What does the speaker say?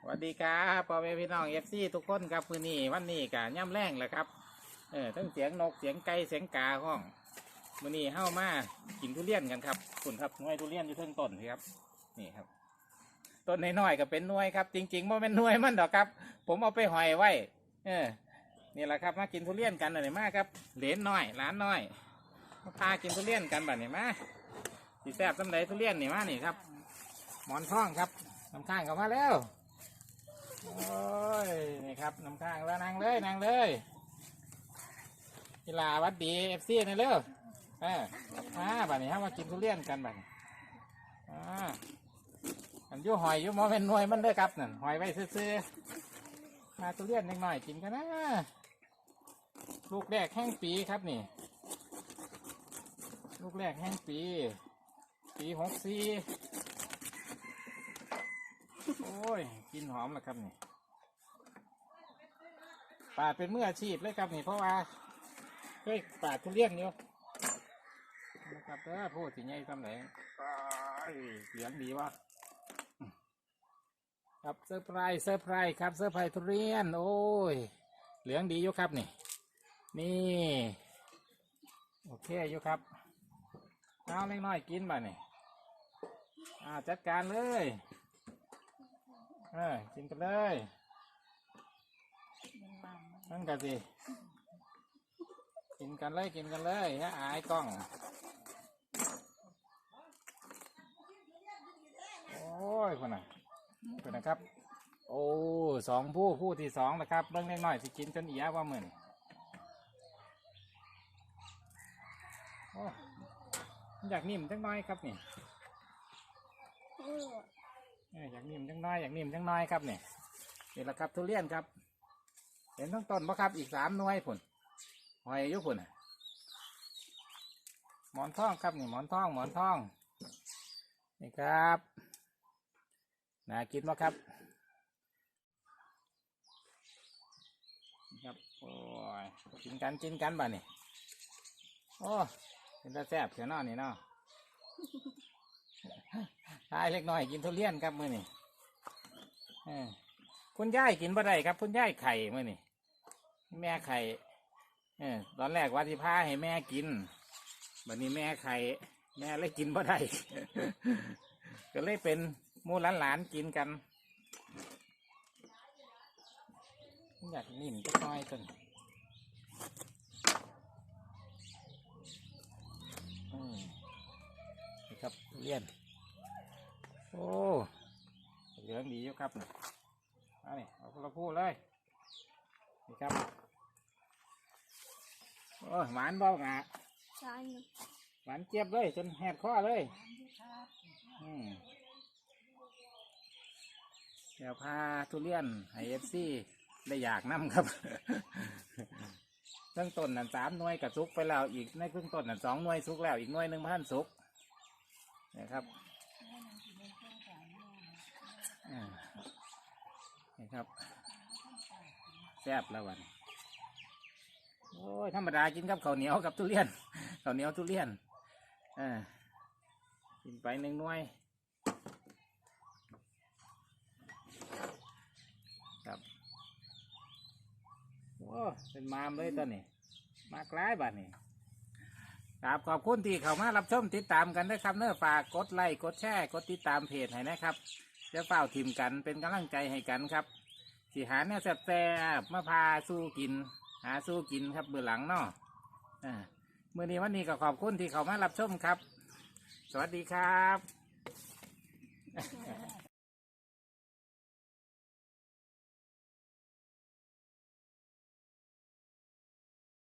สวัสดีครับพ่อแม่พี่น้องเอฟซีทุกคนครับมือนี้วันนี้กะย่ำแรงแหละครับ เออทั้งเสียงนกเสียงไก่เสียงกาห้องมือนี้เข้ามากินทุเรียนกันครับคุณครับหน่วยทุเรียนอยู่เทิงต้นครับ นี่ครับ ต้นน้อยๆก็เป็นหน่วยครับ จริงๆว่าเป็นหน่วยมันดอกครับ ผมเอาไปหอยไว้ เออ นี่แหละครับมากินทุเรียนกันหน่อยมาครับเหลนน้อยหลานน้อยมาพากินทุเรียนกันแบบนี้มาสีแซ่บสำไรทุเรียนนี่มานี่ครับ มอนทองครับน้ำข้างเข้ามาแล้วโอ้ยนี่ครับน้ำข้างแล้วนั่งเลยนังเลยกีฬาวัดดีเอฟซีนี่เร็วเออมาบัดนี้ครับมากินทุเรียนกันบัดนี้อ่าอันยูหอยอยูหมอเป็นหน่วยมันเด้อครับนั่นหอยไว้ซื้อๆมาทุเรียนนิดหน่อยกินกันนะลูกแรกแห้งปีครับนี่ ลูกแรกแห้งปี ปีหกสี่ โอ้ยกินหอมแล้วครับนี่ปาดเป็นมืออาชีพเลยครับนี่เพราะว่าเคยปาดทุเรียนอยู่นะครับเด้อพูดสิไงทำไหนเสียงดีวะครับเซอร์ไพรส์เซอร์ไพรส์ครับเซอร์ไพรส์ทุเรียน โอ้ย เหลืองดีอยู่ครับนี่ นี่ โอเคอยู่ครับเอาเล็กน้อยกินบ่นี่อ่าจัดการเลย เออกินกันเลยนั่นกันสิกินกันเลยกินกันเลยฮะอายกล้อง โอ้ยคนน่ะคนนะครับ โอ้สองผู้ผู้ที่สองนะครับ เบิ้งเล็กน้อยสิกินจนเอียว่าเหมือนอยากนิ่มจังน้อยครับนี่ อออยากนิ่มจังน้อยอยากนิ่มจังน้อยครับเนี่ยนี่แหละครับทุเรียนครับ เห็นทั้งต้นปะครับอีกสามหน่วยผุนหอยยุผุนน่ะหมอนทองครับนี่หมอนทองหมอนทองนี่ครับน่ากินปะครับครับโอ้ยกินกันกินกันบ่นี่ยโอ้เป็นตาแซ่บเสียนอนี่เนาะ ทายเล็กน้อยกินทุเรียนครับมื่อนี่คุณย่ายกินบ่ได้ครับ คุณย่ายไข่มื่อนี่แม่ไข่เออตอนแรกว่าที่พาให้แม่กินบัดนี้แม่ไข่แม่เลยกินบ่ได้ก็เลยเป็นมูหลานๆกินกัน อยากนิ่มกหน้อยจนอืมนี่ครับทุเรียน อ้เหลืองดีอยู่ครับเอานี่เอาคนละพูเลย นี่ครับ โอ้ยหวานบ่งะใช่หวานเจี๊ยบเลย จนแหบคอเลย อืมเดี๋ยวพาทุเรียนให้เอฟซีได้อยากน้ำครับเบื้องต้นนั่นสามหน่วยกับซุกไปแล้วอีกในเบื้องต้นนั่นสองหน่วยซุกแล้วอีกหน่วยหนึ่งพันซุกนะครับอ่า นี่ครับแซ่บแล้ววันโอ้ยธรรมดากินกับข้าวเหนียวกับทุเรียนข้าวเหนียวทุเรียนอ่ากินไปหนึ่งหน่วยครับโอ้เป็นมามเลยตอนนี้มากร้ายบัดนี้ครับขอบคุณที่เข้ามารับชมติดตามกันนะครับเนื้อฝากกดไลค์กดแชร์กดติดตามเพจให้นะครับ จะเฝ้าทีมกันเป็นกำลังใจให้กันครับสิหาเนี่ยแซ่บมาพาสู้กิน หาสู้กินครับเบื้องหลังเนาะอ่าเมื่อนี้วันนี้ก็ขอบคุณที่เขามารับชมครับ สวัสดีครับ